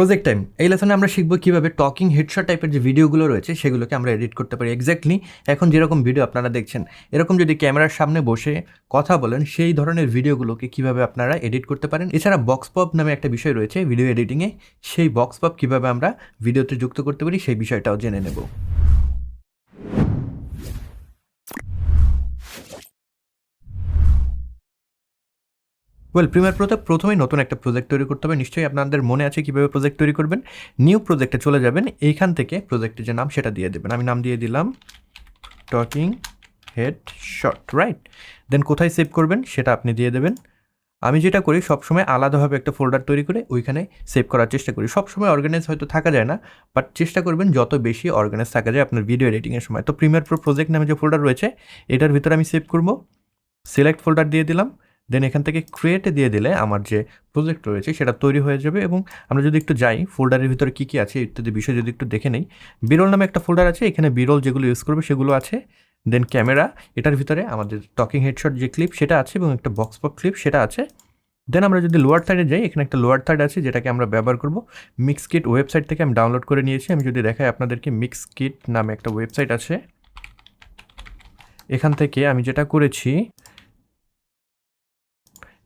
Project time এই লেসনে আমরা শিখব কীভাবে টকিং হেডশট টাইপের যে ভিডিওগুলো রয়েছে, সেগুলোকে আমরা এডিট করতে পারি এক্স্যাক্টলি এখন যেরকম ভিডিও আপনারা দেখছেন, এরকম যদি ক্যামেরার সামনে বসে কথা বলেন, সেই ধরনের ভিডিওগুলোকে কীভাবে আপনারা এডিট করতে পারেন। এছাড়া বক্স পপ নামে একটা বিষয় রয়েছে ভিডিও এডিটিংয়ে সেই বক্স পপ কীভাবে আমরা ভিডিওতে যুক্ত করতে পারি, সেই বিষয়টাও জেনে নেব। ওয়েল প্রিমিয়ার প্রোতে প্রথমেই নতুন একটা প্রজেক্ট তৈরি করতে হবে। নিশ্চয়ই আপনাদের মনে আছে কীভাবে প্রজেক্ট তৈরি করবেন? নিউ প্রজেক্টে চলে যাবেন। এইখান থেকে প্রজেক্টের যে নাম, সেটা দিয়ে দেবেন। আমি নাম দিয়ে দিলাম talking head shot right then কোথায় সেভ করবেন, সেটা আপনি দিয়ে দেবেন। আমি যেটা করি, সবসময় আলাদাভাবে একটা ফোল্ডার তৈরি করে ওইখানে সেভ করার চেষ্টা করি। সবসময় অর্গানাইজ হয়তো থাকা যায় না বাট চেষ্টা করবেন যত বেশি অর্গানাইজ থাকা যায় আপনার ভিডিও এডিটিংয়ের সময়। তো প্রিমিয়ার প্রো প্রজেক্ট নামে যে ফোল্ডার রয়েছে, এটার ভিতরে আমি সেভ করব। সিলেক্ট ফোল্ডার দিয়ে দিলাম। দেন এখান থেকে ক্রিয়েটে দিয়ে দিলে আমার যে প্রজেক্ট রয়েছে সেটা তৈরি হয়ে যাবে এবং আমরা যদি একটু যাই ফোল্ডারের ভিতরে কী কী আছে ইত্যাদি বিষয় যদি একটু দেখে নেই, বিরল নামে একটা ফোল্ডার আছে, এখানে বিরল যেগুলো ইউজ করবে সেগুলো আছে। দেন ক্যামেরা এটার ভিতরে আমাদের টকিং হেডশট যে ক্লিপ সেটা আছে এবং একটা বক্স পপ ক্লিপ সেটা আছে। দেন আমরা যদি লোয়ার থার্ডে যাই, এখানে একটা লোয়ার থার্ড আছে যেটাকে আমরা ব্যবহার করব। মিক্স কিট ওয়েবসাইট থেকে আমি ডাউনলোড করে নিয়েছি, আমি যদি দেখাই আপনাদেরকে মিক্স কিট নামে একটা ওয়েবসাইট আছে। এখান থেকে আমি যেটা করেছি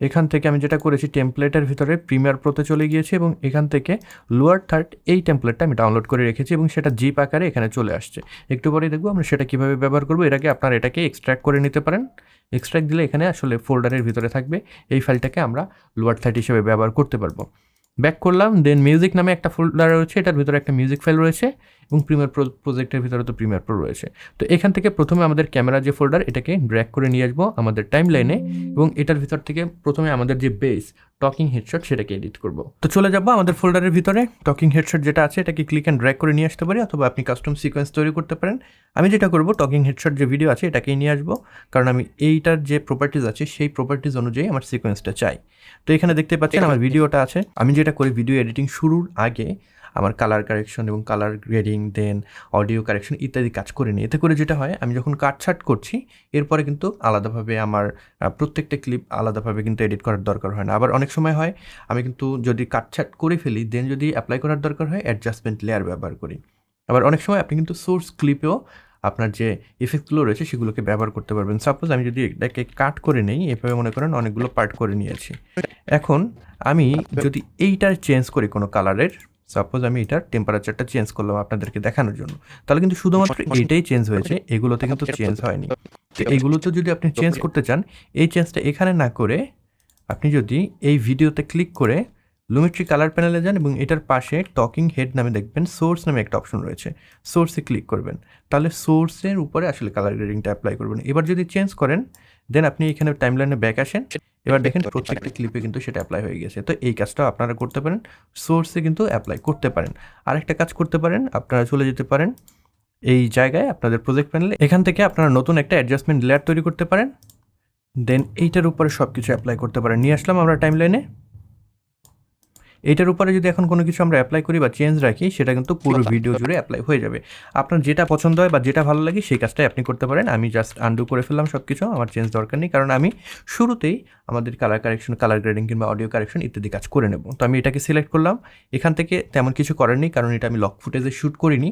এখান থেকে আমি যেটা করেছি টেমপ্লেটের ভিতরে প্রিমিয়ার প্রোতে চলে গিয়েছি এবং এখান থেকে লোয়ার থার্ড এই টেমপ্লেটটা আমি ডাউনলোড করে রেখেছি এবং সেটা জিপ আকারে এখানে চলে আসছে। একটু পরেই দেখব আমরা সেটা কীভাবে ব্যবহার করব। এটাকে আপনারা এটাকে এক্সট্র্যাক্ট করে নিতে পারেন। এক্সট্র্যাক্ট দিলে এখানে আসলে ফোল্ডারের ভিতরে থাকবে। এই ফাইলটাকে আমরা লোয়ার থার্ড হিসেবে ব্যবহার করতে পারব। ব্যাক করলাম দেন মিউজিক নামে একটা ফোল্ডার রয়েছে, এটার ভিতরে একটা মিউজিক ফাইল রয়েছে, এবং প্রিমিয়ার প্রো প্রজেক্টের ভিতরে তো প্রিমিয়ার প্রো রয়েছে। তো এখান থেকে প্রথমে আমাদের ক্যামেরা যে ফোল্ডার এটাকে ড্র্যাক করে নিয়ে আসব আমাদের টাইম লাইনে এবং এটার ভিতর থেকে প্রথমে আমাদের যে বেস টকিং হেডশট সেটাকে এডিট করব। তো চলে যাব আমাদের ফোল্ডারের ভিতরে টকিং হেডশট যেটা আছে, এটাকে ক্লিক অ্যান্ড ড্র্যাক করে নিয়ে আসতে পারি, অথবা আপনি কাস্টম সিকোয়েন্স তৈরি করতে পারেন। আমি যেটা করব টকিং হেডশট যে ভিডিও আছে, এটাকেই নিয়ে আসব, কারণ আমি এইটার যে প্রপার্টিজ আছে, সেই প্রপার্টিজ অনুযায়ী আমার সিকোয়েন্সটা চাই। তো এখানে দেখতে পাচ্ছেন আমার ভিডিওটা আছে। আমি যেটা করি ভিডিও এডিটিং শুরুর আগে আমার কালার কারেকশন এবং colour grading then audio correction ইত্যাদি কাজ করে নিই। এতে করে যেটা হয় আমি যখন কাটছাট করছি এরপরে কিন্তু আলাদাভাবে আমার প্রত্যেকটা ক্লিপ আলাদাভাবে কিন্তু এডিট করার দরকার হয় না। আবার অনেক সময় হয় আমি কিন্তু যদি কাটছাট করে ফেলি দেন যদি অ্যাপ্লাই করার দরকার হয় অ্যাডজাস্টমেন্ট লেয়ার ব্যবহার করি। আবার অনেক সময় আপনি কিন্তু সোর্স ক্লিপেও আপনার যে ইফেক্টগুলো রয়েছে সেগুলোকে ব্যবহার করতে পারবেন। সাপোজ আমি যদি এটাকে কাট করে নেই, এভাবে মনে করেন অনেকগুলো পার্ট করে নিয়েছি। এখন আমি যদি এইটার চেঞ্জ করি কোনো কালারের সাপোজ আমি এটার টেম্পারেচারটা চেঞ্জ করলাম আপনাদেরকে দেখানোর জন্য, তাহলে কিন্তু শুধুমাত্র এইটাই চেঞ্জ হয়েছে, এগুলোতে কিন্তু চেঞ্জ হয়নি। তো এইগুলোতে যদি আপনি চেঞ্জ করতে চান, এই চেঞ্জটা এখানে না করে আপনি যদি এই ভিডিওতে ক্লিক করে লুমেট্রি কালার প্যানেলে যান এবং এটার পাশে টকিং হেড নামে দেখবেন সোর্স নামে একটা অপশন রয়েছে। সোর্সে ক্লিক করবেন। তাহলে সোর্সের উপরে আসলে কালার গ্রেডিংটা অ্যাপ্লাই করবেন। এবার যদি চেঞ্জ করেন দেন আপনি এখানে টাইমলাইনে ব্যাক আসেন। এবার দেখেন প্রত্যেকটা ক্লিপে কিন্তু সেটা অ্যাপ্লাই হয়ে গেছে। তো এই কাজটাও আপনারা করতে পারেন। সোর্সে কিন্তু অ্যাপ্লাই করতে পারেন। আরেকটা কাজ করতে পারেন, আপনারা চলে যেতে পারেন এই জায়গায় আপনাদের প্রজেক্ট প্যানেলে এখান থেকে আপনারা নতুন একটা অ্যাডজাস্টমেন্ট লেয়ার তৈরি করতে পারেন। দেন এইটার উপরে সব কিছু অ্যাপ্লাই করতে পারেন। নিয়ে আসলাম আমরা টাইমলাইনে এটার উপরে যদি এখন কোনো কিছু আমরা অ্যাপ্লাই করি বা চেঞ্জ রাখি সেটা কিন্তু পুরো ভিডিও জুড়ে অ্যাপ্লাই হয়ে যাবে। আপনার যেটা পছন্দ হয় বা যেটা ভালো লাগে সেই কাজটাই আপনি করতে পারেন। আমি জাস্ট আন্ডু করে ফেললাম সব কিছু আমার চেঞ্জ দরকার নেই কারণ আমি শুরুতেই আমাদের কালার কারেকশন কালার গ্রেডিং কিংবা অডিও কারেকশন ইত্যাদি কাজ করে নেব। তো আমি এটাকে সিলেক্ট করলাম। এখান থেকে তেমন কিছু করার নেই কারণ এটা আমি লক ফুটেজে শ্যুট করিনি।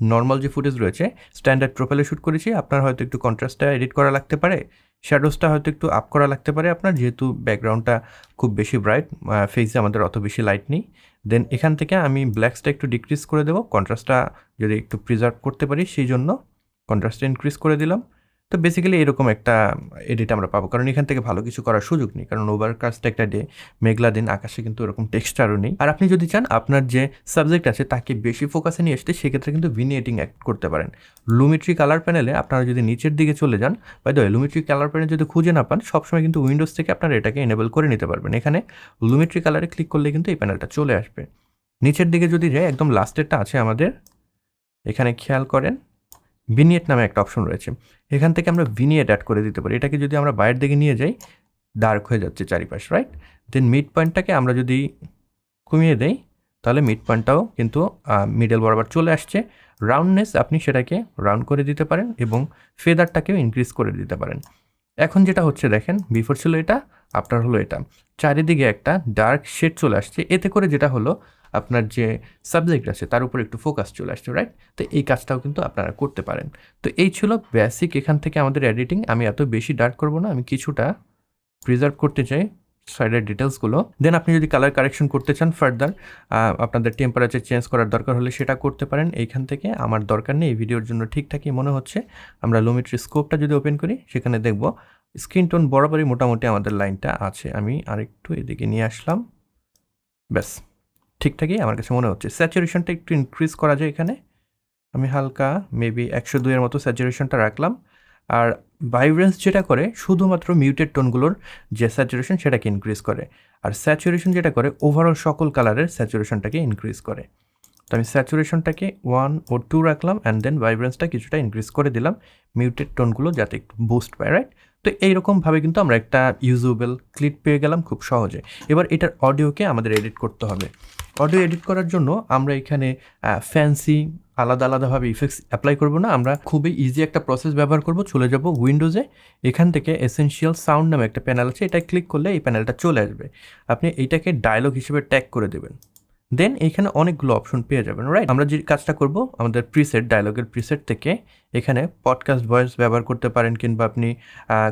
নর্মাল যে ফুটেজ রয়েছে স্ট্যান্ডার্ড প্রোফাইলে শ্যুট করেছি, আপনার হয়তো একটু কন্ট্রাস্টটা এডিট করা লাগতে পারে শ্যাডোসটা হয়তো একটু আপ করা লাগতে পারে আপনার, যেহেতু ব্যাকগ্রাউন্ডটা খুব বেশি ব্রাইট ফেসে আমাদের অত বেশি লাইট নেই দেন এখান থেকে আমি ব্ল্যাকসটা একটু ডিক্রিজ করে দেবো কন্ট্রাস্টটা যদি একটু প্রিজার্ভ করতে পারি, সেই জন্য কন্ট্রাস্টটা ইনক্রিজ করে দিলাম। তো বেসিক্যালি এরকম একটা এডিট আমরা পাবো। কারণ এখান থেকে ভালো কিছু করার সুযোগ নেই। কারণ ওভারকাস্ট একটা ডে মেঘলা দিন, আকাশে কিন্তু এরকম টেক্সচারও নেই। আর আপনি যদি চান, আপনার যে সাবজেক্ট আছে, তাকে বেশি ফোকাসে নিয়ে আসতে, সেক্ষেত্রে কিন্তু ভিনিয়েটিং অ্যাক্ট করতে পারেন। লুমিট্রি কালার প্যানেলে আপনারা যদি নিচের দিকে চলে যান by the Lumetri colour panel যদি খুঁজে না পান, সবসময় কিন্তু উইন্ডোজ থেকে আপনারা এটাকে এনেবল করে নিতে পারবেন। এখানে লুমিট্রি কালারে ক্লিক করলে কিন্তু এই প্যানেলটা চলে আসবে। নিচের দিকে যদি যাই, একদম লাস্টেরটা আছে আমাদের। এখানে খেয়াল করেন। ভিনিয়েট নামে একটা অপশন রয়েছে। এখান থেকে আমরা ভিনিয়েট অ্যাড করে দিতে পারি। এটাকে যদি আমরা বাইরের দিকে নিয়ে যাই ডার্ক হয়ে যাচ্ছে চারিপাশ রাইট দেন মিড পয়েন্টটাকে আমরা যদি কমিয়ে দেই, তাহলে মিড পয়েন্টটাও কিন্তু মিডল বরাবর চলে আসছে। রাউন্ডনেস আপনি সেটাকে রাউন্ড করে দিতে পারেন এবং ফেদারটাকেও ইনক্রিজ করে দিতে পারেন। এখন যেটা হচ্ছে দেখেন বিফোর ছিল এটা আপনার হলো এটা। চারিদিকে একটা ডার্ক শেড চলে আসছে। এতে করে যেটা হলো, আপনার যে সাবজেক্ট আছে, তার উপর একটু ফোকাস চলে আসছে রাইট তো এই কাজটাও কিন্তু আপনারা করতে পারেন। তো এই ছিল বেসিক এখান থেকে আমাদের এডিটিং আমি এত বেশি ডার্ক করব না, আমি কিছুটা প্রিজার্ভ করতে চাই সাইডের ডিটেলসগুলো দেন আপনি যদি কালার কারেকশন করতে চান ফার্দার আপনাদের টেম্পারেচার চেঞ্জ করার দরকার হলে সেটা করতে পারেন। এইখান থেকে আমার দরকার নেই, এই ভিডিওর জন্য ঠিকঠাকই মনে হচ্ছে। আমরা লোমিট্রি স্কোপটা যদি ওপেন করি, সেখানে দেখব স্ক্রিন টোন বরাবরই মোটামুটি আমাদের লাইনটা আছে। আমি আরেকটু এদিকে নিয়ে আসলাম। ব্যাস, ঠিকঠাকই আমার কাছে মনে হচ্ছে। স্যাচুরেশনটা একটু ইনক্রিজ করা যায় এখানে। আমি হালকা মেবি একশো দুইয়ের মতো স্যাচুরেশনটা রাখলাম। আর ভাইব্রেন্স যেটা করে, শুধুমাত্র মিউটেড টোনগুলোর যে স্যাচুরেশন সেটাকে ইনক্রিজ করে। আর স্যাচুরেশন যেটা করে ওভারঅল সকল কালারের স্যাচুরেশনটাকে ইনক্রিজ করে। তো আমি স্যাচুরেশনটাকে ওয়ান ও টু রাখলাম অ্যান্ড দেন ভাইব্রেন্সটা কিছুটা ইনক্রিজ করে দিলাম। মিউটেড টোনগুলো যাতে একটু বুস্ট পায় রাইট তো এইরকমভাবে কিন্তু আমরা একটা ইউজুবেল ক্লিপ পেয়ে গেলাম খুব সহজে। এবার এটার অডিওকে আমাদের এডিট করতে হবে। অডিও এডিট করার জন্য আমরা এখানে ফ্যান্সি আলাদা আলাদাভাবে ইফেক্টস অ্যাপ্লাই করব না। আমরা খুবই ইজি একটা প্রসেস ব্যবহার করব। চলে যাব উইন্ডোজে এখান থেকে এসেনশিয়াল সাউন্ড নামে একটা প্যানেল আছে। এটা ক্লিক করলে এই প্যানেলটা চলে আসবে। আপনি এইটাকে ডায়লগ হিসেবে ট্যাগ করে দেবেন। দেন এখানে অনেকগুলো অপশন পেয়ে যাবেন রাইট আমরা যে কাজটা করব আমাদের প্রিসেট ডায়লগের প্রিসেট থেকে এখানে পডকাস্ট ভয়েস ব্যবহার করতে পারেন কিংবা আপনি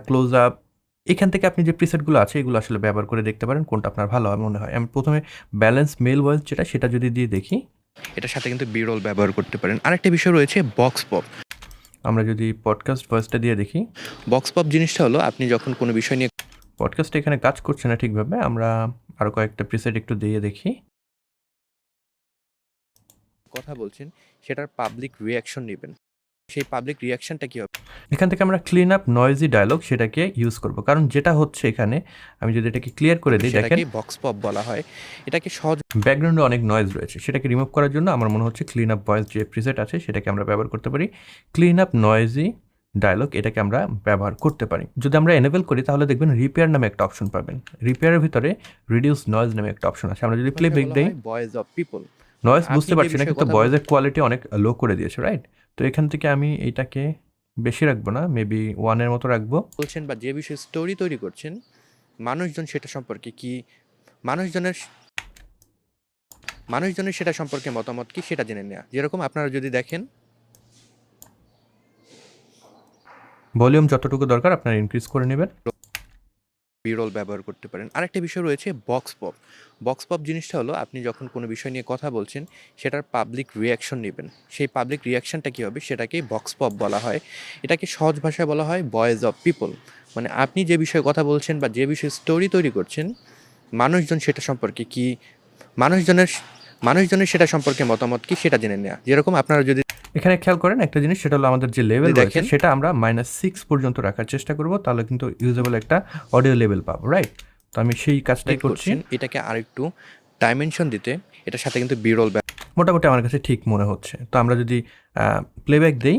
ক্লোজ আপ এখান থেকে আপনি যে প্রিসেটগুলো আছে এগুলো আসলে ব্যবহার করে দেখতে পারেন কোনটা আপনার ভালো হয় মনে হয়। আমি প্রথমে ব্যালেন্স মেল ভয়েস যেটা সেটা যদি দিয়ে দেখি। এটার সাথে কিন্তু বিরল ব্যবহার করতে পারেন। আরেকটা বিষয় রয়েছে বক্স পপ আমরা যদি পডকাস্ট ভয়েসটা দিয়ে দেখি। বক্স পপ জিনিসটা হলো আপনি যখন কোনো বিষয় নিয়ে পডকাস্ট এখানে কাজ করছে না ঠিকভাবে আমরা আরও কয়েকটা প্রিসেট একটু দিয়ে দেখি। কথা বলছেন সেটার পাবলিক রিয়াকশন নেবেন। সেই পাবলিক রিয়াকশনটা কি হবে এখান থেকে আমরা ক্লিন আপ নয়েজি ডায়লগ সেটাকে ইউজ করব। কারণ যেটা হচ্ছে এখানে আমি যদি এটাকে ক্লিয়ার করে দিই দেখেন বক্স পপ বলা হয়। এটাকে সহজ ব্যাকগ্রাউন্ডে অনেক নয়েজ রয়েছে। সেটাকে রিমুভ করার জন্য আমার মনে হচ্ছে ক্লিন আপ ভয়েস যে প্রিসেট আছে সেটাকে আমরা ব্যবহার করতে পারি। ক্লিন আপ নয়েজি ডায়লগ এটাকে আমরা ব্যবহার করতে পারি। যদি আমরা এনেবল করি তাহলে দেখবেন রিপেয়ার নামে একটা অপশন পাবেন। রিপেয়ারের ভিতরে রিডিউস নয়েজ নামে একটা অপশন আছে। আমরা যদি প্লে ব্রেক দিই ভয়েস অফ পিপল আপনি বুঝতে পারছি না কিন্তু ভয়েসের কোয়ালিটি অনেক লো করে দিয়েছে রাইট তো এখান থেকে আমি এইটাকে বেশি রাখব না মেবি ওয়ানের মতো রাখব। বলছেন বা যে বিষয়ে স্টোরি তৈরি করছেন মানুষজন সেটা সম্পর্কে কি মানুষজনের মানুষজনের সেটা সম্পর্কে মতামত কি সেটা জেনে নেওয়া যেরকম আপনারা যদি দেখেন। ভলিউম যতটুকু দরকার আপনারা ইনক্রিজ করে নেবেন। বিরল ব্যবহার করতে পারেন। আরেকটা বিষয় রয়েছে বক্স পপ বক্স পপ জিনিসটা হলো, আপনি যখন কোনো বিষয় নিয়ে কথা বলছেন, সেটার পাবলিক রিয়াকশন নেবেন। সেই পাবলিক রিয়াকশনটা কী হবে? সেটাকে বক্স পপ বলা হয়। এটাকে সহজ ভাষায় বলা হয় ভয়েস অফ পিপল মানে আপনি যে বিষয়ে কথা বলছেন বা যে বিষয়ে স্টোরি তৈরি করছেন, মানুষজন সেটা সম্পর্কে কি? মানুষজনের মানুষজনের সেটা সম্পর্কে মতামত কি? সেটা জেনে নেওয়া যেরকম আপনারা যদি এখানে খেয়াল করেন একটা জিনিস সেটা হলো আমাদের যে লেভেল রয়েছে সেটা আমরা মাইনাস সিক্স পর্যন্ত রাখার চেষ্টা করব তাহলে কিন্তু ইউজেবল একটা অডিও লেভেল পাবো রাইট তো আমি সেই কাজটাই করছি। এটাকে আরেকটু ডাইমেনশন দিতে এটার সাথে কিন্তু বিরল মোটামুটি আমার কাছে ঠিক মনে হচ্ছে। তো আমরা যদি প্লেব্যাক দেই।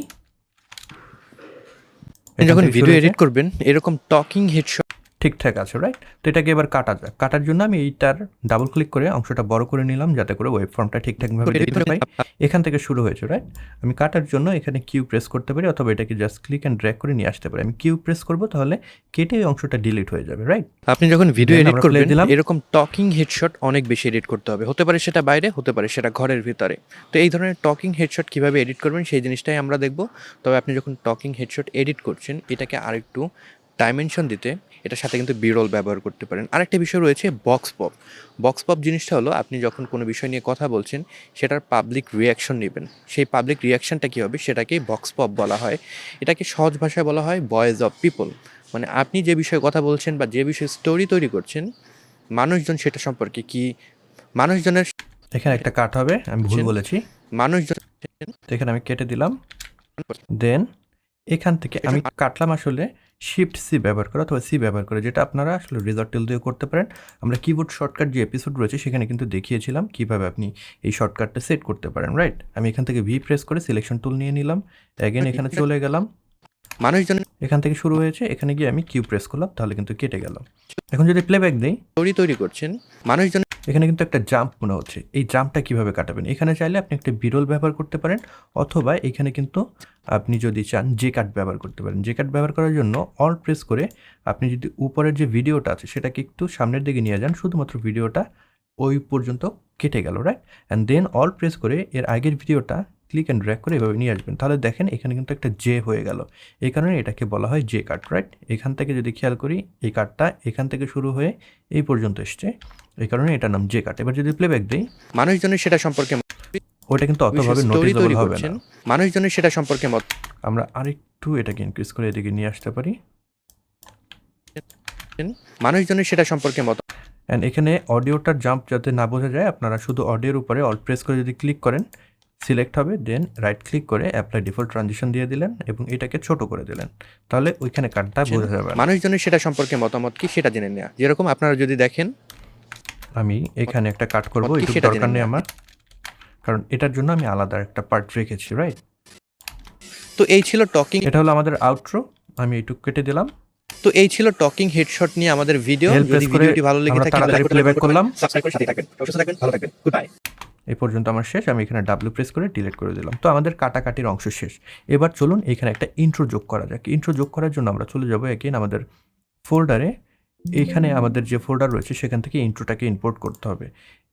যখন ভিডিও এডিট করবেন এরকম টকিং হেডশট ঠিকঠাক আছে রাইট তো এটাকে এবার কাটা যাক। কাটার জন্য আমি এইটার ডাবল ক্লিক করে অংশটা বড় করে নিলাম যাতে করে ওয়েব ফর্মটা ঠিকঠাকভাবে দেখতে পাই এখান থেকে শুরু হয়েছে রাইট আমি কাটার জন্য এখানে কিউ প্রেস করতে পারি অথবা এটাকে জাস্ট ক্লিক অ্যান্ড ড্র্যাগ করে নিয়ে আসতে পারি। আমি কিউ প্রেস করব তাহলে কেটে ওই অংশটা ডিলিট হয়ে যাবে রাইট আপনি যখন ভিডিও এডিট করবেন দিলাম। এরকম টকিং হেডশট অনেক বেশি এডিট করতে হবে। হতে পারে সেটা বাইরে হতে পারে সেটা ঘরের ভিতরে। তো এই ধরনের টকিং হেডশট কীভাবে এডিট করবেন সেই জিনিসটাই আমরা দেখব। তবে আপনি যখন টকিং হেডশট এডিট করছেন এটাকে আরেকটু ডাইমেনশন দিতে এটার সাথে কিন্তু বিরল ব্যবহার করতে পারেন। আরেকটা বিষয় রয়েছে বক্স পপ বক্স পপ জিনিসটা হলো আপনি যখন কোনো বিষয় নিয়ে কথা বলছেন সেটার পাবলিক রিয়াকশন নেবেন। সেই পাবলিক রিয়াকশনটা কী হবে? সেটাকেই বক্স পপ বলা হয়। এটাকে সহজ ভাষায় বলা হয় ভয়েস অফ পিপল মানে আপনি যে বিষয়ে কথা বলছেন বা যে বিষয়ে স্টোরি তৈরি করছেন মানুষজন সেটা সম্পর্কে কি? মানুষজনের এখানে একটা কাট হবে আমি ভুল বলেছি। মানুষজন এখানে আমি কেটে দিলাম। দেন এখান থেকে আমি কাটলাম আসলে শিফট সি ব্যবহার করে অথবা সি ব্যবহার করে যেটা আপনারা আসলে রেজার্ট টেল দিয়ে করতে পারেন। আমরা কিবোর্ড শর্টকাট যে এপিসোড রয়েছে সেখানে কিন্তু দেখিয়েছিলাম কীভাবে আপনি এই শর্টকাটটা সেট করতে পারেন রাইট আমি এখান থেকে ভি প্রেস করে সিলেকশন টুল নিয়ে নিলাম। অ্যাগেন এখানে চলে গেলাম। মানুষজন এখান থেকে শুরু হয়েছে এখানে গিয়ে আমি কিউ প্রেস করলাম তাহলে কিন্তু কেটে গেল। এখন যদি প্লেব্যাক দিই। স্টোরি তৈরি করছেন মানুষজন এখানে কিন্তু একটা জাম্প মনে হচ্ছে। এই জাম্পটা কীভাবে কাটাবেন? এখানে চাইলে আপনি একটা বিরল ব্যবহার করতে পারেন অথবা এখানে কিন্তু আপনি যদি চান যে কাট ব্যবহার করতে পারেন। যে কাট ব্যবহার করার জন্য অল প্রেস করে আপনি যদি উপরের যে ভিডিওটা আছে সেটাকে একটু সামনের দিকে নিয়ে যান শুধুমাত্র ভিডিওটা ওই পর্যন্ত কেটে গেল right and then all press করে এর আগের ভিডিওটা ক্লিক অ্যান্ড ড্র্যাক করে এভাবে নিয়ে আসবেন। তাহলে দেখেন এখানে কিন্তু একটা জে হয়ে গেল। এই কারণে এটাকে বলা হয় জে কাট রাইট এখান থেকে যদি খেয়াল করি এই কাটটা এখান থেকে শুরু হয়ে এই পর্যন্ত এসছে। এই কারণে এটার নাম জে কাট এবার যদি প্লেব্যাক দিই মানুষজনের সেটা সম্পর্কে ওটা কিন্তু অতভাবে নোটিসেবল হবে না। মানুষজনের সেটা সম্পর্কে মত আমরা আরেকটু এটাকে ইনক্রিজ করে এদিকে নিয়ে আসতে পারি। মানুষজনের সেটা সম্পর্কে মত অ্যান্ড এখানে অডিওটার জাম্প যাতে না বোঝা যায় আপনারা শুধু অডিওর উপরে অল প্রেস করে যদি ক্লিক করেন সিলেক্ট হবে দেন রাইট ক্লিক করে অ্যাপ্লাই ডিফল্ট ট্রানজিশন দিয়ে দিলেন এবং এটাকে ছোট করে দিলেন। তাহলে ওইখানে কার্ডটা বোঝা যাবে। মানুষজনের সেটা সম্পর্কে মতামত কি সেটা জেনে নেওয়া যেরকম আপনারা যদি দেখেন। আমি এখানে একটা কাট করব কি দরকার নেই আমার। কারণ এটার জন্য আমি আলাদা একটা পার্ট রেখেছি রাইট তো এই ছিল টকিং এটা হলো আমাদের আউটরো আমি এইটুকু কেটে দিলাম। তো এই ছিল টকিং হেডশট নিয়ে আমাদের ভিডিও যদি ভিডিওটি ভালো লেগে থাকে playback করলাম। সাবস্ক্রাইব করে সাথে থাকবেন। সুস্থ থাকবেন ভালো থাকবেন। গুড বাই এই পর্যন্ত আমার শেষ, আমি এখানে ডাব্লিউ প্রেস করে ডিলিট করে দিলাম। তো আমাদের কাটাকাটির অংশ শেষ। এবার চলুন এখানে একটা ইন্ট্রো যোগ করা যাক। ইন্ট্রো যোগ করার জন্য আমরা চলে যাব এগেন আমাদের ফোল্ডারে এখানে আমাদের যে ফোল্ডার রয়েছে, সেখান থেকে ইন্ট্রোটাকে ইম্পোর্ট করতে হবে।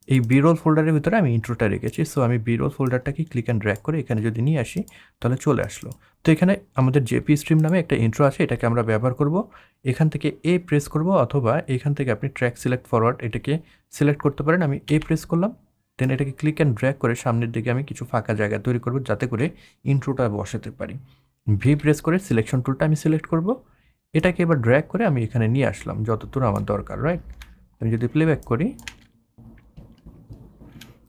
এই বিরোল ফোল্ডারের ভিতরে আমি ইন্ট্রোটা রেখেছি। সো আমি বিরোল ফোল্ডারটাকে ক্লিক অ্যান্ড ড্র্যাক করে এখানে যদি নিয়ে আসি, তাহলে চলে আসলো। তো এখানে আমাদের জেপি স্ট্রিম নামে একটা ইন্ট্রো আছে, এটাকে আমরা ব্যবহার করব। এখান থেকে এ প্রেস করব, অথবা এখান থেকে আপনি ট্র্যাক সিলেক্ট ফরওয়ার্ড এটাকে সিলেক্ট করতে পারেন। আমি এ প্রেস করলাম। দেন এটাকে ক্লিক অ্যান্ড ড্র্যাগ করে সামনের দিকে আমি কিছু ফাঁকা জায়গা তৈরি করব যাতে করে ইন্ট্রোটা বসাতে পারি। ভি প্রেস করে সিলেকশন টুলটা আমি সিলেক্ট করব। এটাকে এবার ড্র্যাগ করে আমি এখানে নিয়ে আসলাম যতদূর আমার দরকার রাইট আমি যদি প্লেব্যাক করি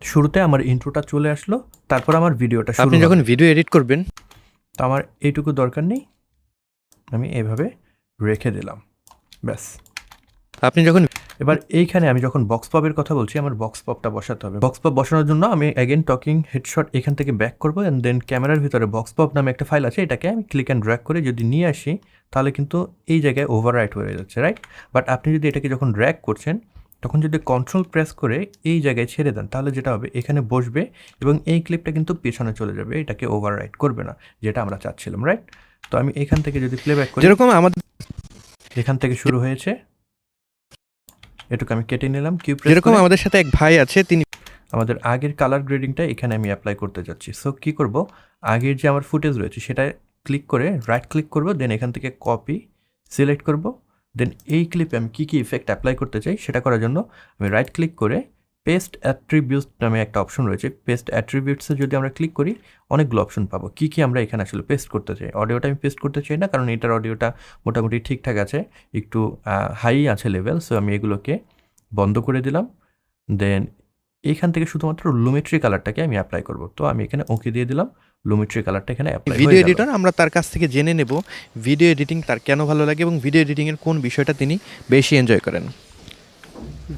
শুরুতে আমার ইন্ট্রোটা চলে আসলো তারপর আমার ভিডিওটা আপনি যখন ভিডিও এডিট করবেন তো আমার এইটুকু দরকার নেই আমি এভাবে রেখে দিলাম ব্যাস। আপনি যখন এবার এইখানে আমি যখন বক্স পপের কথা বলছি আমার বক্স পপটা বসাতে হবে। বক্স পপ বসানোর জন্য আমি অ্যাগেন টকিং হেডশট এখান থেকে ব্যাক করব অ্যান্ড দেন ক্যামেরার ভিতরে বক্স পপ নামে একটা ফাইল আছে এটাকে আমি ক্লিক অ্যান্ড ড্র্যাগ করে যদি নিয়ে আসি তাহলে কিন্তু এই জায়গায় ওভার রাইট হয়ে যাচ্ছে রাইট বাট আপনি যদি এটাকে যখন ড্র্যাগ করছেন তখন যদি কন্ট্রোল প্রেস করে এই জায়গায় ছেড়ে দেন তাহলে যেটা হবে এখানে বসবে এবং এই ক্লিপটা কিন্তু পেছনে চলে যাবে এটাকে ওভার রাইট করবে না যেটা আমরা চাচ্ছিলাম রাইট তো আমি এখান থেকে যদি প্লেব্যাক করি যেরকম আমাদের এখান থেকে শুরু হয়েছে। এটুকু আমি কেটে নিলাম কিউ প্রেস যেরকম আমাদের সাথে এক ভাই আছে তিনি আমাদের আগের কালার গ্রেডিংটা এখানে আমি অ্যাপ্লাই করতে যাচ্ছি। সো কি করব? আগের যে আমার ফুটেজ রয়েছে সেটা ক্লিক করে রাইট ক্লিক করব দেন এখান থেকে কপি সিলেক্ট করব দেন এই ক্লিপে আমি কী কী ইফেক্ট অ্যাপ্লাই করতে চাই সেটা করার জন্য আমি রাইট ক্লিক করে পেস্ট অ্যাট্রিবিউট নামে একটা অপশন রয়েছে। পেস্ট অ্যাট্রিবিউটসে যদি আমরা ক্লিক করি অনেকগুলো অপশন পাবো। কী কী আমরা এখানে আসলে পেস্ট করতে চাই? অডিওটা আমি পেস্ট করতে চাই না কারণ এটার অডিওটা মোটামুটি ঠিকঠাক আছে একটু হাই আছে লেভেল সো আমি এগুলোকে বন্ধ করে দিলাম। দেন এখান থেকে শুধুমাত্র লুমেট্রি কালারটাকে আমি অ্যাপ্লাই করব। তো আমি এখানে ওকে দিয়ে দিলাম লুমেট্রি কালারটা এখানে অ্যাপ্লাই ভিডিও এডিটর আমরা তার কাছ থেকে জেনে নেব ভিডিও এডিটিং তার কেন ভালো লাগে এবং ভিডিও এডিটিংয়ের কোন বিষয়টা তিনি বেশি এনজয় করেন।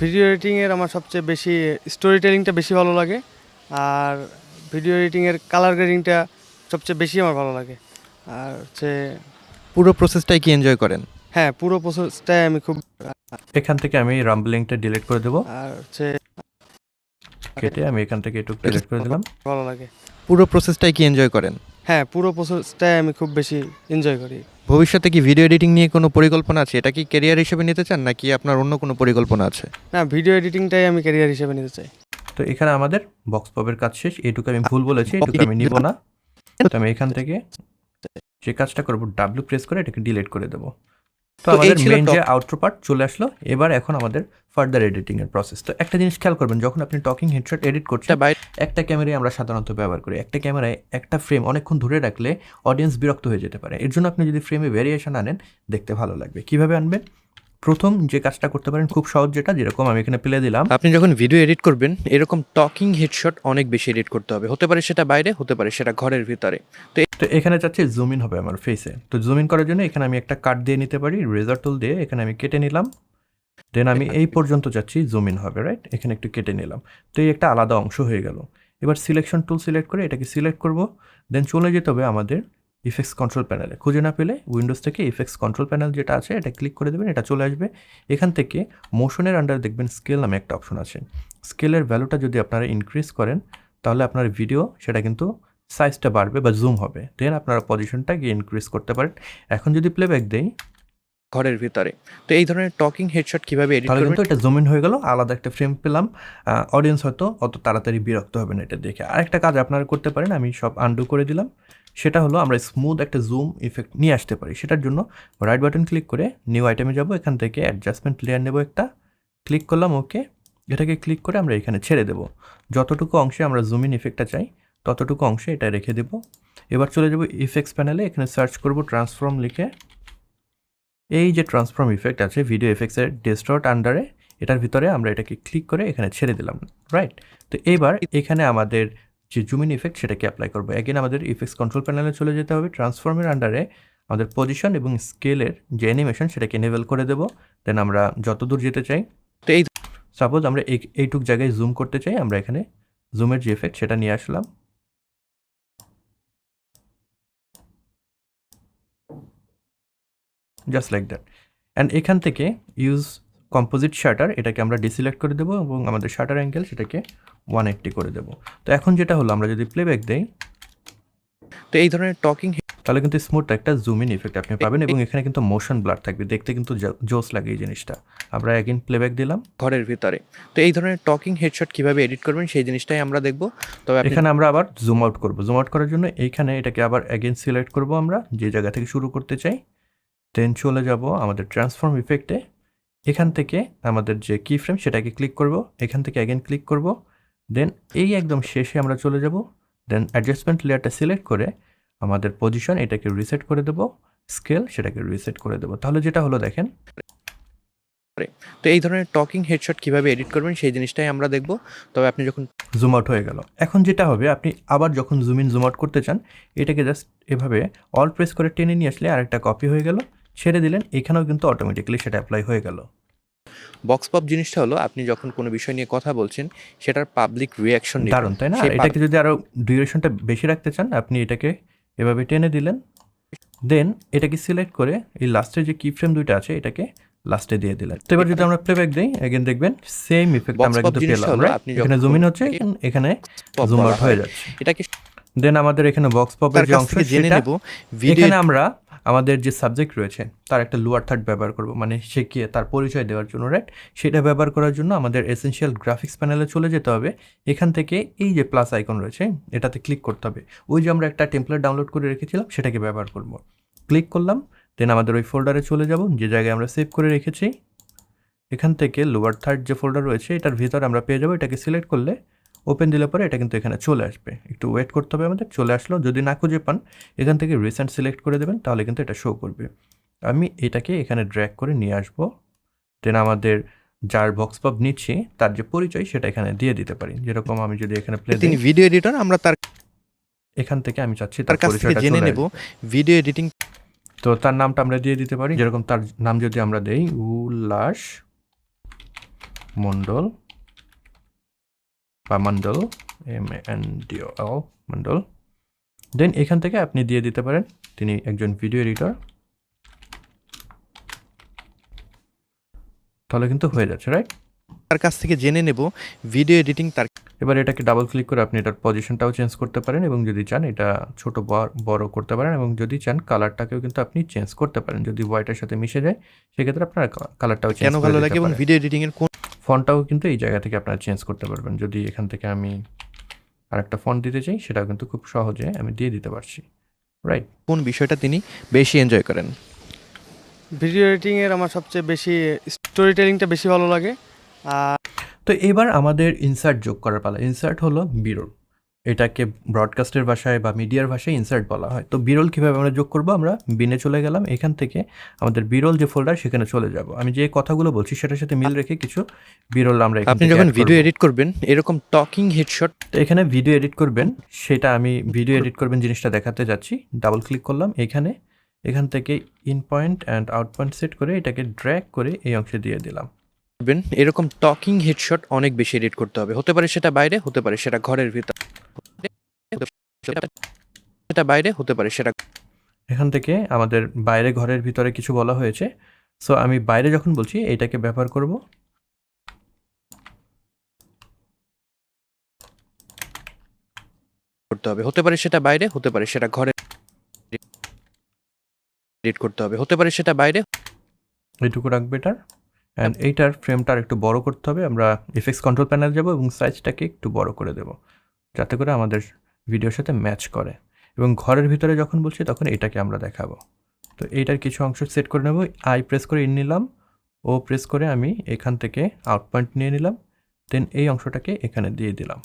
ভিডিও এডিটিংয়ের আমার সবচেয়ে বেশি স্টোরি টেলিংটা বেশি ভালো লাগে। আর ভিডিও এডিটিংয়ের কালার গ্রেডিংটা সবচেয়ে বেশি আমার ভালো লাগে। আর হচ্ছে পুরো প্রসেসটাই কি এনজয় করেন? হ্যাঁ পুরো প্রসেসটাই আমি খুব এখান থেকে আমি রাম্বলিংটা ডিলিট করে দেবো। আর হচ্ছে কেটে আমি এখান থেকে একটু ডিলিট করে দিলাম। ভালো লাগে। পুরো প্রসেসটাই কি এনজয় করেন? হ্যাঁ পুরো প্রসেসটাই আমি খুব বেশি এনজয় করি। ভবিষ্যতে কি ভিডিও এডিটিং নিয়ে কোনো পরিকল্পনা আছে? এটা কি ক্যারিয়ার হিসেবে নিতে চান নাকি আপনার অন্য কোনো পরিকল্পনা আছে? না ভিডিও এডিটিংটাই আমি ক্যারিয়ার হিসেবে নিতে চাই। তো এখানে আমাদের বক্স পপের কাজ শেষ। এইটুকু আমি ভুল বলেছি এটুকু আমি নিব না। তো আমি এখান থেকে যে কাজটা করব ডাব্লিউ প্রেস করে এটাকে ডিলিট করে দেবো। তো আমাদের মেন যে আউটরো পার্ট চলে আসলো। এবার এখন আমাদের ফার্দার এডিটিং এর প্রসেস তো একটা জিনিস খেয়াল করবেন যখন আপনি টকিং হেডশট এডিট করছেন বাইরে একটা ক্যামেরায় আমরা সাধারণত ব্যবহার করি। একটা ক্যামেরায় একটা ফ্রেম অনেকক্ষণ ধরে রাখলে অডিয়েন্স বিরক্ত হয়ে যেতে পারে। এর জন্য আপনি যদি ফ্রেমে ভ্যারিয়েশন আনেন দেখতে ভালো লাগবে। কীভাবে আনবেন? প্রথম যে কাজটা করতে পারেন খুব সহজ যেটা যেরকম আমি এখানে প্লে দিলাম। আপনি যখন ভিডিও এডিট করবেন এরকম টকিং হেডশট অনেক বেশি এডিট করতে হবে। হতে পারে সেটা বাইরে হতে পারে সেটা ঘরের ভিতরে। তো তো এখানে চাচ্ছি জুম ইন হবে আমার ফেসে তো জুম ইন করার জন্য এখানে আমি একটা কাট দিয়ে নিতে পারি রেজার টুল দিয়ে এখানে আমি কেটে নিলাম। দেন আমি এই পর্যন্ত যাচ্ছি জুম ইন হবে রাইট এখানে একটু কেটে নিলাম। তো এই একটা আলাদা অংশ হয়ে গেল। এবার সিলেকশন টুল সিলেক্ট করে এটাকে সিলেক্ট করব। দেন চলে যেতে হবে আমাদের ইফেক্টস কন্ট্রোল প্যানেলে খুঁজে না পেলে উইন্ডোজ থেকে ইফেক্টস কন্ট্রোল প্যানেল যেটা আছে এটা ক্লিক করে দেবেন এটা চলে আসবে। এখান থেকে মোশনের আন্ডারে দেখবেন স্কেল নামে একটা অপশন আছে। স্কেলের ভ্যালুটা যদি আপনারা ইনক্রিজ করেন তাহলে আপনার ভিডিও সেটা কিন্তু সাইজটা বাড়বে বা জুম হবে। দেন আপনারা পজিশনটা গিয়ে ইনক্রিজ করতে পারেন। এখন যদি প্লেব্যাক দেই ঘরের ভিতরে। তো এই ধরনের টকিং হেডশট কীভাবে এডিট করবেন কিন্তু এটা জুম ইন হয়ে গেল আলাদা একটা ফ্রেম পেলাম। অডিয়েন্স হয়তো অত তাড়াতাড়ি বিরক্ত হবে না এটা দেখে। আরেকটা কাজ আপনারা করতে পারেন আমি সব আন্ডু করে দিলাম। সেটা হলো আমরা স্মুথ একটা জুম ইফেক্ট নিয়ে আসতে পারি। সেটার জন্য রাইট বাটন ক্লিক করে নিউ আইটেমে যাব এখান থেকে অ্যাডজাস্টমেন্ট লেয়ার নেব একটা। ক্লিক করলাম ওকে এটাকে ক্লিক করে আমরা এখানে ছেড়ে দেব। যতটুকু অংশে আমরা জুম ইন ইফেক্টটা চাই ততটুকু অংশে এটা রেখে দেব। এবার চলে যাব ইফেক্টস প্যানেলে এখানে সার্চ করব ট্রান্সফর্ম লিখে। এই যে ট্রান্সফর্ম ইফেক্ট আছে ভিডিও এফেক্টসের ডেস্টর্ট আন্ডারে এটার ভিতরে আমরা এটাকে ক্লিক করে এখানে ছেড়ে দিলাম রাইট তো এবার এখানে আমাদের যে জুমিন ইফেক্ট সেটাকে অ্যাপ্লাই করব। অ্যাগেন আমাদের ইফেক্টস কন্ট্রোল প্যানেলে চলে যেতে হবে। ট্রান্সফর্মের আন্ডারে আমাদের পজিশন এবং স্কেলের যে অ্যানিমেশন সেটাকে এনেবেল করে দেবো। দেন আমরা যত দূর যেতে চাই তো এই সাপোজ আমরা এই এইটুক জায়গায় জুম করতে চাই আমরা এখানে জুমের যে এফেক্ট সেটা নিয়ে আসলাম। জাস্ট লাইক দ্যাট অ্যান্ড এখান থেকে ইউজ কম্পোজিট শাটার এটাকে আমরা ডিসিলেক্ট করে দেবো এবং আমাদের শাটার অ্যাঙ্গেল সেটাকে ওয়ান এইট্টি করে দেবো। তো এখন যেটা হলো আমরা যদি প্লেব্যাক দেই তো এই ধরনের টকিং তাহলে কিন্তু স্মুথ একটা জুম ইন ইফেক্ট আপনি পাবেন এবং এখানে কিন্তু মোশন ব্লার থাকবে। দেখতে কিন্তু জোস লাগে এই জিনিসটা। আমরা অ্যাগেন প্লেব্যাক দিলাম। ঘরের ভিতরে। তো এই ধরনের টকিং হেডশট কীভাবে এডিট করবেন সেই জিনিসটাই আমরা দেখব। তবে এখানে আমরা আবার জুম আউট করব। জুম আউট করার জন্য এইখানে এটাকে আবার অ্যাগেন সিলেক্ট করব আমরা যে জায়গা থেকে শুরু করতে চাই। দেন চলে যাব আমাদের ট্রান্সফর্ম ইফেক্টে এখান থেকে আমাদের যে কি ফ্রেম সেটাকে ক্লিক করব। এখান থেকে অ্যাগেন ক্লিক করব। দেন এই একদম শেষে আমরা চলে যাব। দেন অ্যাডজাস্টমেন্ট লেয়ারটা সিলেক্ট করে আমাদের পজিশন এটাকে রিসেট করে দেব। স্কেল সেটাকে রিসেট করে দেব। তাহলে যেটা হলো দেখেন। তো এই ধরনের টকিং হেডশট কীভাবে এডিট করবেন সেই জিনিসটাই আমরা দেখব। তবে আপনি যখন জুম আউট হয়ে গেল। এখন যেটা হবে আপনি আবার যখন জুম ইন জুম আউট করতে চান এটাকে জাস্ট এভাবে অল প্রেস করে টেনে নিয়ে আসলে আরেকটা কপি হয়ে গেল। ছেড়ে দিলেন এখানেও কিন্তু অটোমেটিক্যালি সেটা অ্যাপ্লাই হয়ে গেল। বক্স পপ জিনিসটা হলো আপনি যখন কোনো বিষয় নিয়ে কথা বলছেন সেটার পাবলিক রিয়াকশন দারুণ তাই না? এটাকে যদি আরও ডিউরেশনটা বেশি রাখতে চান আপনি এটাকে এভাবে টেনে দিলেন। দেন এটাকে সিলেক্ট করে এই লাস্টে যে কি ফ্রেম দুইটা আছে এটাকে লাস্টে দিয়ে দিলেন। তো এবার যদি আমরা প্লেব্যাক দিই এগেন দেখবেন সেম ইফেক্ট আমরা কিন্তু পেলাম এখানে জুম ইন হচ্ছে এখানে জুম আউট হয়ে যাচ্ছে। এটাকে দেন আমাদের এখানে বক্স পপের যে অংশ সেটা নেব এখানে আমরা আমাদের যে সাবজেক্ট রয়েছে, তার একটা লোয়ার থার্ড ব্যবহার করব। মানে সে কে তার পরিচয় দেওয়ার জন্য রাইট সেটা ব্যবহার করার জন্য আমাদের এসেনশিয়াল গ্রাফিক্স প্যানেলে চলে যেতে হবে। এখান থেকে এই যে প্লাস আইকন রয়েছে, এটাতে ক্লিক করতে হবে। ওই যে আমরা একটা টেমপ্লেট ডাউনলোড করে রেখেছিলাম, সেটাকে ব্যবহার করব। ক্লিক করলাম দেন আমাদের ওই ফোল্ডারে চলে যাব, যে জায়গায় আমরা সেভ করে রেখেছি। এখান থেকে লোয়ার থার্ড যে ফোল্ডার রয়েছে, এটার ভিতরে আমরা পেয়ে যাব, এটাকে সিলেক্ট করলে ওপেন দিলে পরে এটা কিন্তু এখানে চলে আসবে। একটু ওয়েট করতে হবে আমাদের চলে আসলো। যদি না খুঁজে পান এখান থেকে রিসেন্ট সিলেক্ট করে দেবেন তাহলে কিন্তু এটা শো করবে। আমি এটাকে এখানে ড্র্যাগ করে নিয়ে আসব। দেন আমাদের যার বক্স পপ নিচ্ছি তার যে পরিচয় সেটা এখানে দিয়ে দিতে পারি। যেরকম আমি যদি এখানে প্লে তিনি ভিডিও এডিটর আমরা তার এখান থেকে আমি চাচ্ছি তার তার কাছ থেকে পরিচয়টা জেনে নেব। ভিডিও এডিটিং তো তার নামটা আমরা দিয়ে দিতে পারি। যেরকম তার নাম যদি আমরা দেই উল্লাস মণ্ডল। বা Mondal M N D O L Mondal then এখান থেকে আপনি দিয়ে দিতে পারেন তিনি একজন ভিডিও এডিটর তাহলে কিন্তু হয়ে যাচ্ছে রাইট তার কাছ থেকে জেনে নেব ভিডিও এডিটিং তার এবার এটাকে ডাবল ক্লিক করে আপনি এটার পজিশনটাও চেঞ্জ করতে পারেন এবং যদি চান এটা ছোট বড় বড় করতে পারেন এবং যদি চান কালারটাকেও কিন্তু আপনি চেঞ্জ করতে পারেন। যদি হোয়াইটের সাথে মিশে যায় সেক্ষেত্রে আপনার কালারটাও চেঞ্জ কেন ভালো লাগে এবং ভিডিও এডিটিং এর কোন ফন্টটাও কিন্তু এই জায়গা থেকে আপনারা চেঞ্জ করতে পারবেন। যদি এখান থেকে আমি আরেকটা ফন্ট দিতে চাই সেটাও কিন্তু খুব সহজে আমি দিয়ে দিতে পারছি। রাইট কোন বিষয়টা তিনি বেশি এনজয় করেন? ভিডিও এডিটিংয়ের আমার সবচেয়ে বেশি স্টোরি টেলিংটা বেশি ভালো লাগে। আর তো এবার আমাদের ইনসার্ট যোগ করার পালা। ইনসার্ট হলো বিরল এটাকে ব্রডকাস্টের ভাষায় বা মিডিয়ার ভাষায় ইনসার্ট বলা হয়। তো বিরল কীভাবে আমরা যোগ করব? আমরা বিনে চলে গেলাম এখান থেকে আমাদের বিরল যে ফোল্ডার সেখানে চলে যাব। আমি যে কথাগুলো বলছি সেটার সাথে মিল রেখে কিছু বিরল আমরা আপনি যখন ভিডিও এডিট করবেন এরকম টকিং হেডশট তো এখানে ভিডিও এডিট করবেন সেটা আমি ভিডিও এডিট করবেন জিনিসটা দেখাতে যাচ্ছি। ডাবল ক্লিক করলাম এখানে এখান থেকে in point and out point set করে এটাকে ড্র্যাগ করে এই অংশে দিয়ে দিলাম। এরকম টকিং হেডশট অনেক বেশি এডিট করতে হবে। হতে পারে সেটা বাইরে হতে পারে সেটা ঘরের ভিতর। সেটা বাইরে হতে পারে সেটা এখান থেকে আমাদের বাইরে ঘরের ভিতরে কিছু বলা হয়েছে। সো আমি বাইরে যখন বলছি এইটাকে ব্যবহার করব। করতে হবে। হতে পারে সেটা বাইরে হতে পারে সেটা ঘরে। এডিট করতে হবে। হতে পারে সেটা বাইরে। এইটুকু রাখবে এটার। অ্যান্ড এইটার ফ্রেমটা আর একটু বড় করতে হবে। আমরা এফেক্স কন্ট্রোল প্যানেল যাব এবং সাইজটাকে একটু বড় করে দেব। যাতে করে আমাদের ভিডিওর সাথে ম্যাচ করে এবং ঘরের ভিতরে যখন বলছি তখন এটাকে আমরা দেখাবো। তো এইটার কিছু অংশ সেট করে নেব। আই প্রেস করে ইন নিলাম ও প্রেস করে আমি এখান থেকে আউট পয়েন্ট নিয়ে নিলাম দেন এই অংশটাকে এখানে দিয়ে দিলাম।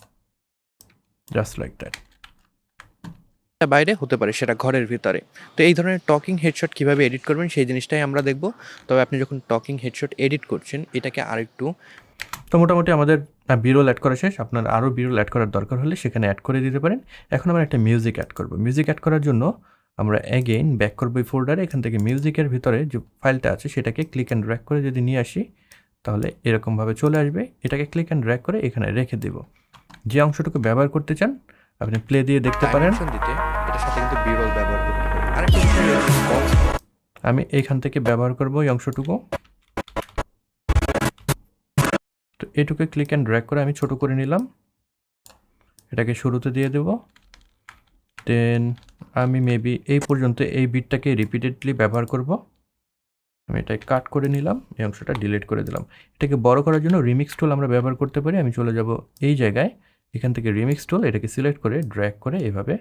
জাস্ট লাইক দ্যাট বাইরে হতে পারে সেটা ঘরের ভিতরে। তো এই ধরনের টকিং হেডশট কীভাবে এডিট করবেন সেই জিনিসটাই আমরা দেখব। তবে আপনি যখন টকিং হেডশট এডিট করছেন, এটাকে আরেকটু তো মোটামুটি আমাদের বিরোল অ্যাড করা শেষ। আপনার আরও বিরোল অ্যাড করার দরকার হলে সেখানে অ্যাড করে দিতে পারেন। এখন আমরা একটা মিউজিক অ্যাড করব। মিউজিক অ্যাড করার জন্য আমরা অ্যাগেইন ব্যাক করব এই ফোল্ডারে এখান থেকে মিউজিকের ভিতরে যে ফাইলটা আছে সেটাকে ক্লিক অ্যান্ড ড্র্যাক করে যদি নিয়ে আসি তাহলে এরকমভাবে চলে আসবে। এটাকে ক্লিক অ্যান্ড ড্র্যাক করে এখানে রেখে দেব। যে অংশটুকু ব্যবহার করতে চান আপনি প্লে দিয়ে দেখতে পারেন। আমি এখান থেকে ব্যবহার করব এই অংশটুকু। তো এটুকে ক্লিক অ্যান্ড ড্র্যাগ করে আমি ছোট করে নিলাম। এটাকে শুরুতে দিয়ে দেব। দেন আমি মেবি এই পর্যন্ত এই বিটটাকে রিপিটেডলি ব্যবহার করব। আমি এটাকে কাট করে নিলাম, এই অংশটা ডিলিট করে দিলাম। এটাকে বড় করার জন্য রিমিক্স টুল আমরা ব্যবহার করতে পারি। আমি চলে যাব এই জায়গায়, এখান থেকে রিমিক্স টুল এটাকে সিলেক্ট করে ড্র্যাগ করে এভাবে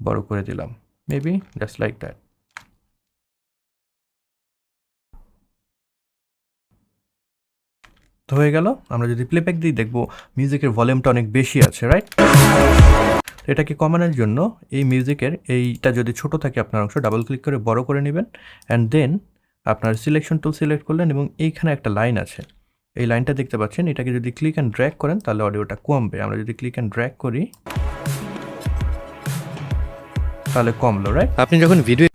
বড় করে দিলাম। মেবি জাস্ট লাইক দ্যাট তো হয়ে গেল। আমরা যদি প্লেব্যাক দিই দেখব মিউজিকের ভলিউমটা অনেক বেশি আছে রাইট এটাকে কমানোর জন্য? এই মিউজিকের এইটা যদি ছোট থাকে আপনার অংশ ডাবল ক্লিক করে বড় করে নেবেন। অ্যান্ড দেন আপনার সিলেকশন টুল সিলেক্ট করলেন এবং এইখানে একটা লাইন আছে। এই লাইনটা দেখতে পাচ্ছেন এটাকে যদি ক্লিক অ্যান্ড ড্র্যাগ করেন তাহলে অডিওটা কমবে। আমরা যদি ক্লিক অ্যান্ড ড্র্যাগ করি তাহলে কমলো রাইট আপনি যখন ভিডিও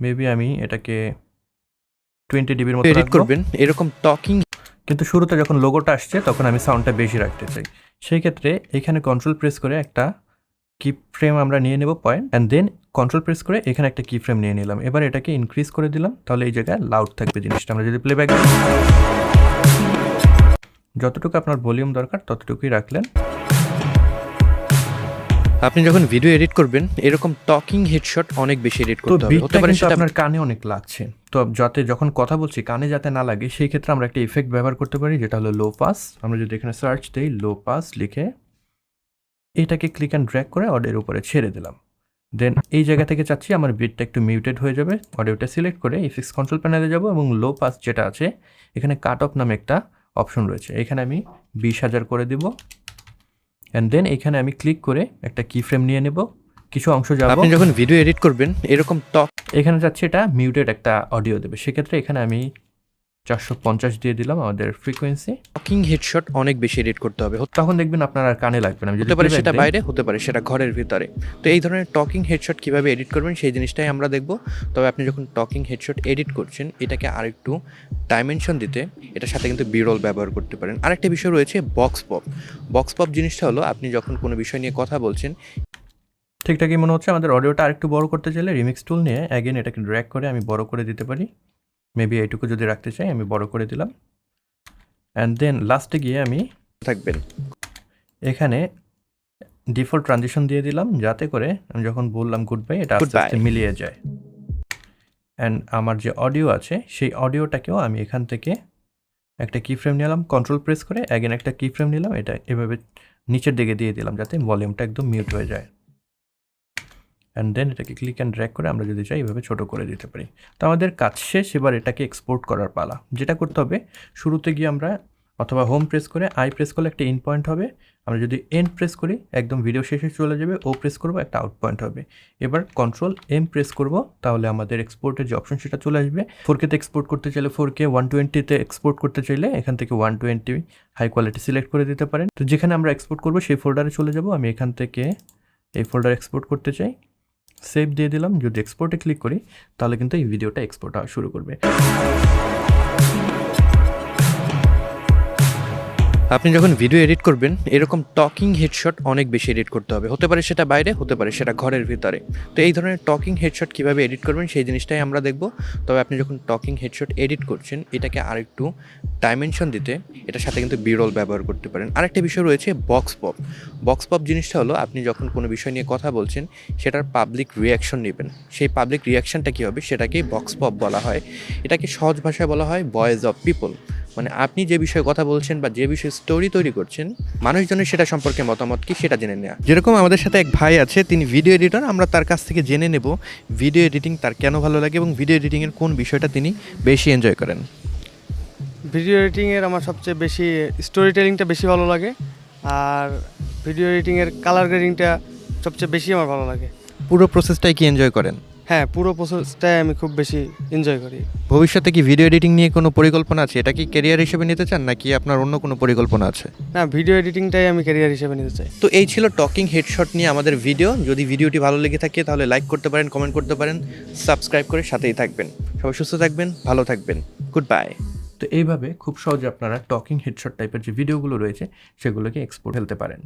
মেবি আমি এটাকে টোয়েন্টি ডিবির মতো এডিট করবেন এরকম টকিং কিন্তু শুরুতে যখন লোগোটা আসছে, তখন আমি সাউন্ডটা বেশি রাখতে চাই। সেই ক্ষেত্রে এখানে কন্ট্রোল প্রেস করে একটা কি ফ্রেম আমরা নিয়ে নেব point and then control press করে এখানে একটা কি ফ্রেম নিয়ে নিলাম। এবার এটাকে ইনক্রিজ করে দিলাম, তাহলে এই জায়গায় লাউড থাকবে জিনিসটা। আমরা যদি প্লেব্যাক যতটুকু আপনার ভলিউম দরকার, ততটুকুই রাখলেন। আপনি যখন ভিডিও এডিট করবেন এরকম টকিং হেডশট অনেক বেশি এডিট করতে হবে। হতে পারে সেটা আপনার কানে অনেক লাগছে। তো যাতে যখন কথা বলছি কানে যাতে না লাগে সেই ক্ষেত্রে আমরা একটা ইফেক্ট ব্যবহার করতে পারি যেটা হলো লো পাস আমরা যদি এখানে সার্চ দিই লো পাস লিখে এটাকে ক্লিক অ্যান্ড ড্র্যাগ করে অডিওর উপরে ছেড়ে দিলাম। দেন এই জায়গা থেকে চাচ্ছি আমার বিটটা একটু মিউটেড হয়ে যাবে। অডিওটা সিলেক্ট করে ইফেক্টস কন্ট্রোল প্যানেলে যাব এবং লো পাস যেটা আছে এখানে কাট অফ নামে একটা অপশন রয়েছে। এখানে আমি বিশ হাজার করে দিব। অ্যান্ড দেন এখানে আমি ক্লিক করে একটা কি ফ্রেম নিয়ে নেব। কিছু অংশ যাব। আপনি যখন ভিডিও এডিট করবেন এরকম টক এখানে যাচ্ছে এটা মিউটেড একটা অডিও দেবে। সেক্ষেত্রে এখানে আমি চারশো পঞ্চাশ দিয়ে দিলাম আমাদের ফ্রিকোয়েন্সি টকিং হেডশট অনেক বেশি এডিট করতে হবে। তখন দেখবেন আপনার আর কানে লাগবে না। হতে পারে সেটা বাইরে হতে পারে সেটা ঘরের ভিতরে। তো এই ধরনের টকিং হেডশট কীভাবে এডিট করবেন সেই জিনিসটাই আমরা দেখব। তবে আপনি যখন টকিং হেডশট এডিট করছেন এটাকে আরেকটু ডাইমেনশন দিতে এটার সাথে কিন্তু বিরল ব্যবহার করতে পারেন। আরেকটা বিষয় রয়েছে বক্স পপ বক্স পপ জিনিসটা হলো আপনি যখন কোনো বিষয় নিয়ে কথা বলছেন ঠিকঠাকই মনে হচ্ছে আমাদের অডিওটা আরেকটু বড় করতে চাইলে রিমিক্স টুল নিয়ে অ্যাগেন এটাকে ড্র্যাগ করে আমি বড় করে দিতে পারি। মেবি এইটুকু যদি রাখতে চাই আমি বড় করে দিলাম। অ্যান্ড দেন লাস্টে গিয়ে আমি থাকবেন। এখানে ডিফল্ট ট্রানজিশন দিয়ে দিলাম যাতে করে আমি যখন বললাম গুড বাই এটা আস্তে আস্তে মিলিয়ে যায়। অ্যান্ড আমার যে অডিও আছে সেই অডিওটাকেও আমি এখান থেকে একটা কি ফ্রেম নিলাম কন্ট্রোল প্রেস করে অ্যাগেন একটা কি ফ্রেম নিলাম এটা এভাবে নিচের দিকে দিয়ে দিলাম যাতে ভলিউমটা একদম মিউট হয়ে যায়। অ্যান্ড দেন এটাকে ক্লিক অ্যান্ড ড্র্যাগ করে আমরা যদি চাই এভাবে ছোট করে দিতে পারি। তো আমাদের কাজ শেষ, এবার এটাকে এক্সপোর্ট করার পালা। যেটা করতে হবে, শুরুতে গিয়ে আমরা অথবা হোম প্রেস করে আই প্রেস করলে একটা ইন পয়েন্ট হবে। আমরা যদি এন প্রেস করি, একদম ভিডিও শেষে চলে যাবে ও প্রেস করব, একটা আউট পয়েন্ট হবে। এবার কন্ট্রোল এম প্রেস করব, তাহলে আমাদের এক্সপোর্টের যে অপশন সেটা চলে আসবে। ফোর কেতে এক্সপোর্ট করতে চাইলে ফোর কে ওয়ান টোয়েন্টিতে এক্সপোর্ট করতে চাইলে এখান থেকে one twenty high quality select করে দিতে পারেন। তো যেখানে আমরা এক্সপোর্ট করব, সেই ফোল্ডারে চলে যাব। আমি এখান থেকে এই ফোল্ডার এক্সপোর্ট করতে চাই। সেভ দিয়ে দিলাম। যদি এক্সপোর্টে ক্লিক করি তাহলে কিন্তু এই ভিডিওটা এক্সপোর্ট শুরু করবে। আপনি যখন ভিডিও এডিট করবেন, এরকম টকিং হেডশট অনেক বেশি এডিট করতে হবে। হতে পারে সেটা বাইরে, হতে পারে সেটা ঘরের ভিতরে। তো এই ধরনের টকিং হেডশট কীভাবে এডিট করবেন, সেই জিনিসটাই আমরা দেখব। তবে আপনি যখন টকিং হেডশট এডিট করছেন, এটাকে আরেকটু ডাইমেনশন দিতে, এটার সাথে কিন্তু বিরল ব্যবহার করতে পারেন। আরেকটা বিষয় রয়েছে বক্স পপ বক্স পপ জিনিসটা হলো, আপনি যখন কোনো বিষয় নিয়ে কথা বলছেন, সেটার পাবলিক রিয়াকশন নেবেন। সেই পাবলিক রিয়াকশনটা কী হবে? সেটাকেই বক্স পপ বলা হয়। এটাকে সহজ ভাষায় বলা হয় ভয়েস অফ পিপল মানে আপনি যে বিষয়ে কথা বলছেন বা যে বিষয়ে স্টোরি তৈরি করছেন মানুষজনের সেটা সম্পর্কে মতামত কি সেটা জেনে নেওয়া যেরকম আমাদের সাথে এক ভাই আছে তিনি ভিডিও এডিটর আমরা তার কাছ থেকে জেনে নেব ভিডিও এডিটিং তার কেন ভালো লাগে এবং ভিডিও এডিটিংয়ের কোন বিষয়টা তিনি বেশি এনজয় করেন। ভিডিও এডিটিংয়ের আমার সবচেয়ে বেশি স্টোরি টেলিংটা বেশি ভালো লাগে আর ভিডিও এডিটিংয়ের কালার গ্রেডিংটা সবচেয়ে বেশি আমার ভালো লাগে। পুরো প্রসেসটাই কি এনজয় করেন? হ্যাঁ পুরো প্রসেসটাই আমি খুব বেশি এনজয় করি। ভবিষ্যতে কি ভিডিও এডিটিং নিয়ে কোনো পরিকল্পনা আছে? এটা কি ক্যারিয়ার হিসেবে নিতে চান নাকি আপনার অন্য কোনো পরিকল্পনা আছে? না ভিডিও এডিটিংটাই আমি ক্যারিয়ার হিসেবে নিতে চাই। তো এই ছিল টকিং হেডশট নিয়ে আমাদের ভিডিও যদি ভিডিওটি ভালো লেগে থাকে তাহলে লাইক করতে পারেন কমেন্ট করতে পারেন সাবস্ক্রাইব করে সাথেই থাকবেন। সবাই সুস্থ থাকবেন ভালো থাকবেন। গুড বাই তো এইভাবে খুব সহজে আপনারা টকিং হেডশট টাইপের যে ভিডিওগুলো রয়েছে সেগুলোকে এক্সপোর্ট ফেলতে পারেন।